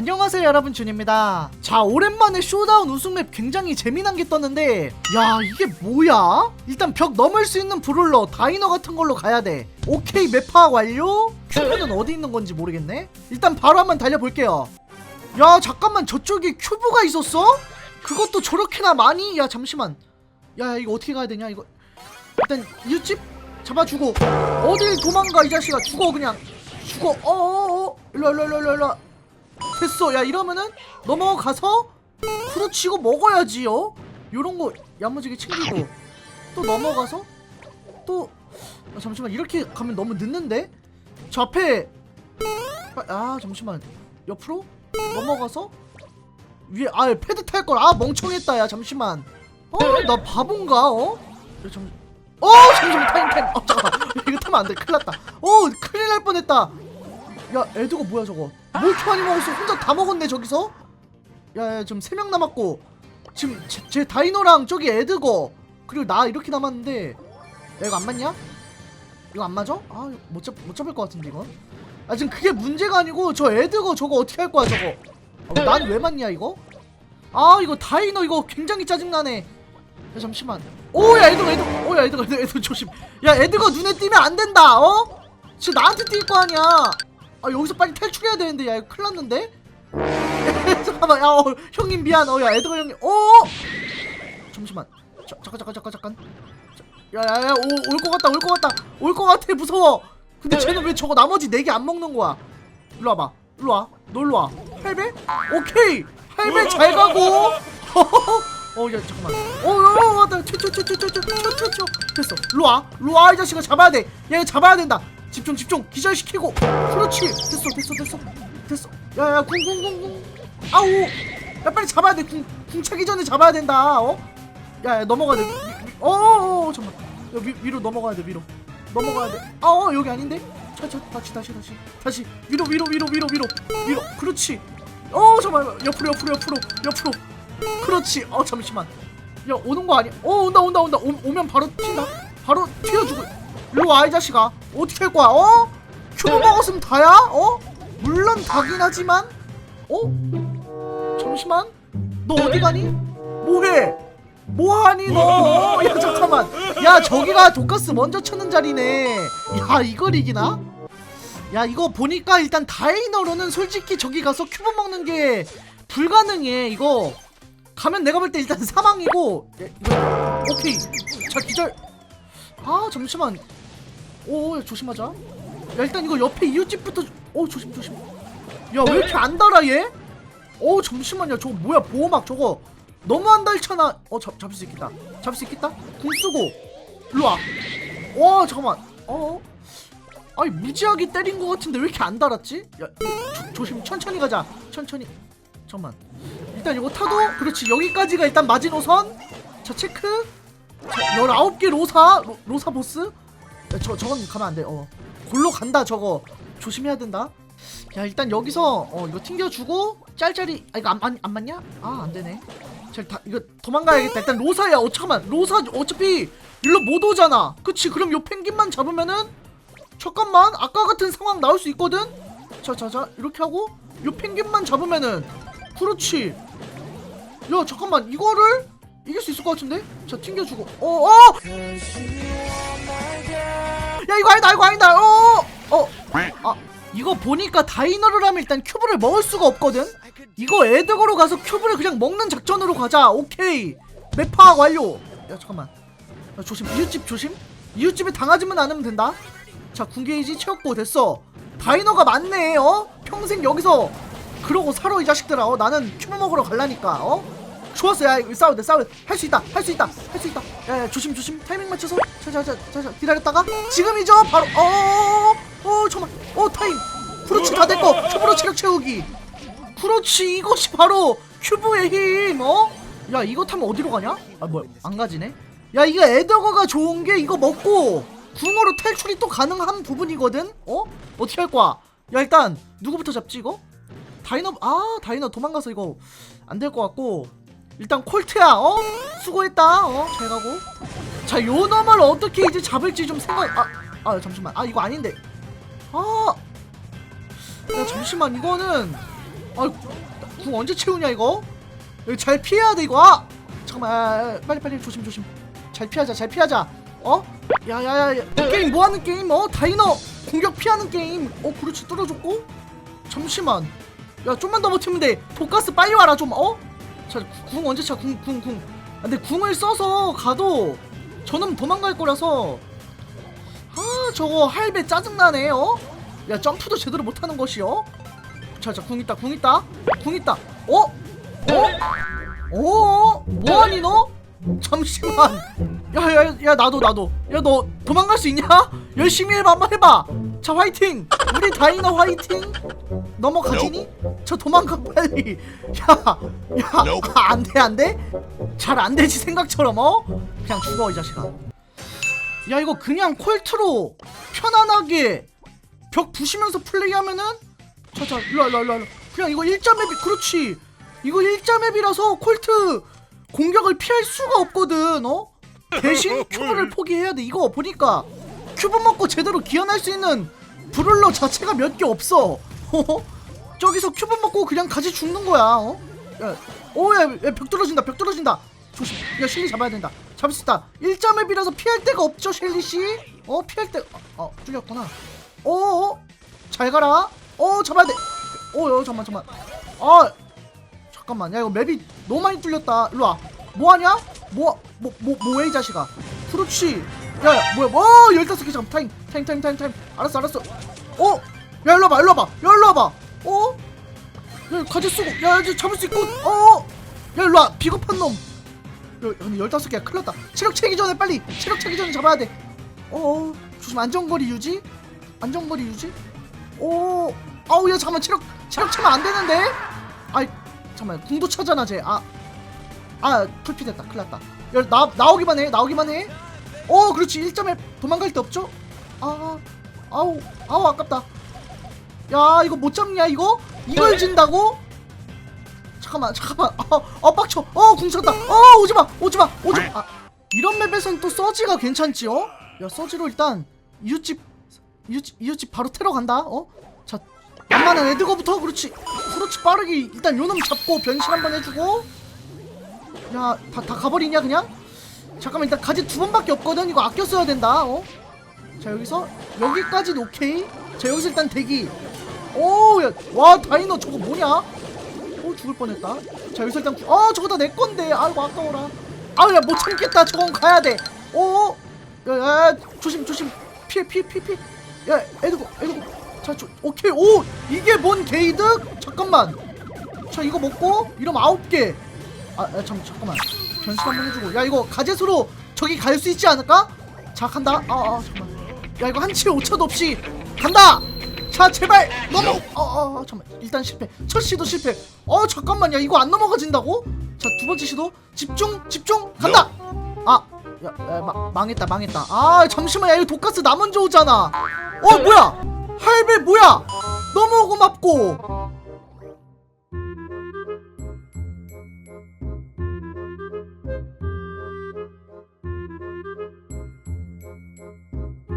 안녕하세요 여러분. 준입니다. 자 오랜만에 쇼다운 우승맵 굉장히 재미난 게 떴는데 야 이게 뭐야? 일단 벽 넘을 수 있는 브롤러 다이너 같은 걸로 가야 돼. 오케이 맵파 완료? 큐브는 어디 있는 건지 모르겠네. 일단 바로 한번 달려볼게요. 야 잠깐만 저쪽에 큐브가 있었어? 그것도 저렇게나 많이? 야 잠시만. 야 이거 어떻게 가야 되냐 이거? 일단 이웃집 잡아주고 어딜 도망가 이 자식아. 죽어 그냥. 죽어. 어어어. 일로와 일로와 일로와 일로와 됐어. 야 이러면은 넘어가서 후루치고 먹어야지 요. 요런 거 야무지게 챙기고 또 넘어가서 또 아, 잠시만. 이렇게 가면 너무 늦는데? 저 앞에 아, 아 잠시만. 옆으로 넘어가서 위에 아 패드 탈 걸. 아 멍청했다. 야 잠시만. 어나 바본가 어? 야, 잠... 어 잠시만. 타임 타임 어 잠깐만. 이거 타면 안돼. 큰일 났다. 어 큰일 날 뻔했다 야 애드가 뭐야 저거? 뭐 이렇게 많이 먹었어? 혼자 다 먹었네 저기서? 야야 지금 세명 남았고 지금 제, 제 다이노랑 저기 애드거 그리고 나 이렇게 남았는데 야 이거 안 맞냐? 이거 안 맞아? 아못 잡, 못 잡을 것 같은데 이건? 아 지금 그게 문제가 아니고 저 애드거 저거 어떻게 할 거야 저거? 아, 난왜 맞냐 이거? 아 이거 다이노 이거 굉장히 짜증나네. 야 잠시만. 오야 애드거 애드거 오야 애드거 애드거 조심. 야 애드거 눈에 띄면 안 된다 어? 지금 나한테 띌거 아니야 아 여기서 빨리 탈출해야 되는데 야 이거 큰일 났는데? 잠깐만 야 어, 형님 미안 어야 애드거 형님 어 잠시만 자, 잠깐 잠깐 잠깐 잠깐 야야야 올 것 같다 올 것 같다 올 것 같아 무서워 근데 쟤는 왜 저거 나머지 네개안 먹는 거야 일로 와봐 일로 와너 일로 와 할배? 오케이 할배 잘 가고 어야 잠깐만 어어 왔다 튀튀튀튀튀튀튀튀 됐어 일로 와 일로 와이 자식아 잡아야 돼야 이거 잡아야 된다 집중 집중. 기절시키고. 그렇지. 됐어 됐어 됐어. 됐어. 야야 궁궁궁궁 아우. 야 빨리 잡아야 돼궁 궁 차기 전에 잡아야 된다. 어? 야야 넘어가야 돼. 어어어 잠깐만. 야 위, 위로 넘어가야 돼 위로. 넘어가야 돼어 여기 아닌데? 차차 다시 다시 다시. 다시. 위로 위로 위로 위로 위로. 위로. 그렇지. 어 잠깐만. 옆으로 옆으로 옆으로 옆으로. 그렇지. 어 잠시만. 야 오는 거 아니야 어 온다 온다 온다. 오, 오면 바로 튄다. 바로 튀어주고 일로 와 이 자식아 어떻게 할 거야 어? 큐브 먹었으면 다야? 어? 물론 다긴 하지만 어? 잠시만. 너 어디 가니? 뭐해? 뭐하니 너? 야 잠깐만. 야 저기가 독가스 먼저 찾는 자리네. 야 이걸 이기나? 야 이거 보니까 일단 다이너로는 솔직히 저기 가서 큐브 먹는 게 불가능해 이거. 가면 내가 볼 때 일단 사망이고 야, 이거 오케이. 자 기절. 아 잠시만 오 야, 조심하자. 야 일단 이거 옆에 이웃집부터 오 조심 조심. 야 왜 이렇게 안 달아 얘? 오 잠시만요. 저거 뭐야 보호막 저거. 너무 안 달잖아 어 잡, 잡을 수 있겠다. 잡을 수 있겠다? 궁 쓰고. 일로와. 와 잠깐만. 어? 아니 무지하게 때린 것 같은데 왜 이렇게 안 달았지? 야 조, 조심 천천히 가자. 천천히. 잠깐만. 일단 이거 타도? 그렇지. 여기까지가 일단 마지노선. 자 체크. 자 19개 로사 로, 로사 보스 야, 저, 저건 가면 안 돼. 어. 골로 간다 저거. 조심해야 된다. 야 일단 여기서 어 이거 튕겨주고 짤짤이 아 이거 안, 안, 안 맞냐? 아 안되네. 자 다, 이거 도망가야겠다. 일단 로사야. 어 잠깐만. 로사 어차피 일로 못 오잖아. 그치? 그럼 요 펭귄만 잡으면은 잠깐만. 아까 같은 상황 나올 수 있거든? 자자자. 이렇게 하고 요 펭귄만 잡으면은 그렇지. 야 잠깐만. 이거를 이길 수 있을 것 같은데? 자 튕겨주고. 어어 야 이거 아니다 이거 아니다. 어 어 아. 이거 보니까 다이너를 하면 일단 큐브를 먹을 수가 없거든? 이거 에드거로 가서 큐브를 그냥 먹는 작전으로 가자. 오케이. 맵 파악 완료. 야 잠깐만. 야, 조심. 이웃집 조심? 이웃집에 당하지만 않으면 된다? 자 군게이지 채웠고 됐어. 다이너가 많네 어? 평생 여기서 그러고 살아 이 자식들아. 어 나는 큐브 먹으러 갈라니까 어 좋았어 야 이거 싸워도 돼 싸워도 할수 있다 할 수 있다 할 수 있다. 야, 야 조심 조심. 타이밍 맞춰서. 자자자자 기다렸다가 지금이죠. 바로 어어 잠깐만 어 타임. 그렇지 다 됐고 큐브로 체력 채우기. 그렇지 이것이 바로 큐브의 힘 어? 야 이거 타면 어디로 가냐? 아 뭐야 안 가지네? 야 이거 에더거가 좋은 게 이거 먹고 궁으로 탈출이 또 가능한 부분이거든? 어? 어떻게 할 거야? 야 일단 누구부터 잡지 이거? 다이너 아 다이너 도망가서 이거 안 될 것 같고 일단 콜트야 어? 수고했다 어 잘 가고. 자 요놈을 어떻게 이제 잡을지 좀 생각 아, 아 잠시만. 아 이거 아닌데. 아! 야 잠시만. 이거는 아궁 언제 채우냐 이거? 잘 피해야 돼 이거. 아! 잠깐만 아, 아, 빨리 빨리 조심 조심. 잘 피하자 잘 피하자. 어? 야야야 게임 뭐 하는 게임? 어? 다이너 공격 피하는 게임. 어 그렇지. 뚫어줬고. 잠시만. 야 좀만 더 버티면 돼. 독가스 빨리 와라 좀 어 자궁 언제 차 궁 궁 궁 아, 근데 궁을 써서 가도 저는 도망갈 거라서 아 저거 할배 짜증나네 어? 야 점프도 제대로 못하는 것이요 자자 궁 있다 궁 있다 궁 있다 어? 어? 어? 뭐하니 너? 잠시만 야야야 야, 나도 나도 야 너 도망갈 수 있냐? 열심히 해봐 한번 해봐 자 화이팅 우리 다이너 화이팅 넘어가지니? 저 도망가 빨리 야야 Nope. 안돼 안 돼 잘 안되지 생각처럼 어? 그냥 죽어 이 자식아 야 이거 그냥 콜트로 편안하게 벽 부시면서 플레이하면은 자자 일로와 일로와 일로와 그냥 이거 1점 맵이 그렇지 이거 1점 맵이라서 콜트 공격을 피할 수가 없거든 어? 대신 큐브를 포기해야 돼 이거 보니까 큐브 먹고 제대로 기어날 수 있는 브룰러 자체가 몇 개 없어 어? 저기서 큐브 먹고 그냥 같이 죽는 거야 어? 야, 오야 벽 떨어진다 벽 떨어진다. 조심. 야 셸리 잡아야 된다. 잡을 수 있다. 1점 맵이라서 피할 데가 없죠 셸리 씨? 어 피할 데 어, 어 뚫렸구나. 어어? 잘 가라. 어 잡아야 돼어 잠만 잠만. 아 잠깐만. 야 이거 맵이 너무 많이 뚫렸다. 일로와. 뭐하냐? 뭐, 뭐, 뭐, 뭐해 이 자식아? 그렇지 야야 뭐야? 뭐 15개 잠깐 타임 타임 타임 타임 타임. 알았어 알았어. 어? 야 일로 와봐 일로 와봐. 야 일로 와봐. 어? 야 가지 쓰고. 야 이제 잡을 수 있고. 어? 야 일로 와. 비겁한 놈. 야, 근데 15개야 큰일 났다. 체력 채기 전에 빨리. 체력 채기 전에 잡아야 돼. 어어. 조심. 안전거리 유지? 안전거리 유지? 오 아우 야 잠깐만. 체력 체력 차면 안 되는데? 아이 잠깐만. 궁도 차잖아 쟤아 아 풀피 됐다. 큰일 났다. 야 나, 나오기만 해. 나오기만 해어 그렇지. 1점에 도망갈 데 없죠? 아 아우. 아우 아깝다 야 이거 못 잡냐 이거? 이걸 진다고? 잠깐만 잠깐만. 어, 어 빡쳐. 어 궁쳤다. 어 오지마 오지마 오지마. 아, 이런 맵에선 또 서지가 괜찮지 어? 야 서지로 일단 이웃집 이웃집 이웃집 바로 테러 간다 어 자 만만한 에드거부터 그렇지 그렇지 빠르게 일단 요놈 잡고 변신 한번 해주고. 야 다 다 가버리냐 그냥? 잠깐만 일단 가지 두 번밖에 없거든. 이거 아껴 써야 된다 어? 자 여기서 여기까지는 오케이. 자 여기서 일단 대기 오와 다이너 저거 뭐냐? 오 죽을 뻔했다. 자 여기서 일단 구- 아 저거 다 내 건데. 아이고 아까워라. 아우 야 못 참겠다. 저건 가야 돼 오 야 야 조심 조심. 피해 피해 피해 피해. 야 애드고 애드고. 자 저, 오케이. 오 이게 뭔 게이득? 잠깐만. 자 이거 먹고 이러면 아홉 개 아 야, 잠 잠깐만. 변신 한번 해주고. 야 이거 가젯으로 저기 갈 수 있지 않을까? 자 간다. 아 아 잠깐만. 야 이거 한치의 오차도 없이 간다 자 제발! 넘어! 어어 어, 잠깐만. 일단 실패. 첫 시도 실패. 어 잠깐만 야 이거 안 넘어가진다고? 자 두 번째 시도. 집중 집중! 간다! 아 야, 야 마, 망했다 망했다. 아 잠시만 야 이거 독가스 나 먼저 오잖아. 어 뭐야? 할배 뭐야? 너무 고맙고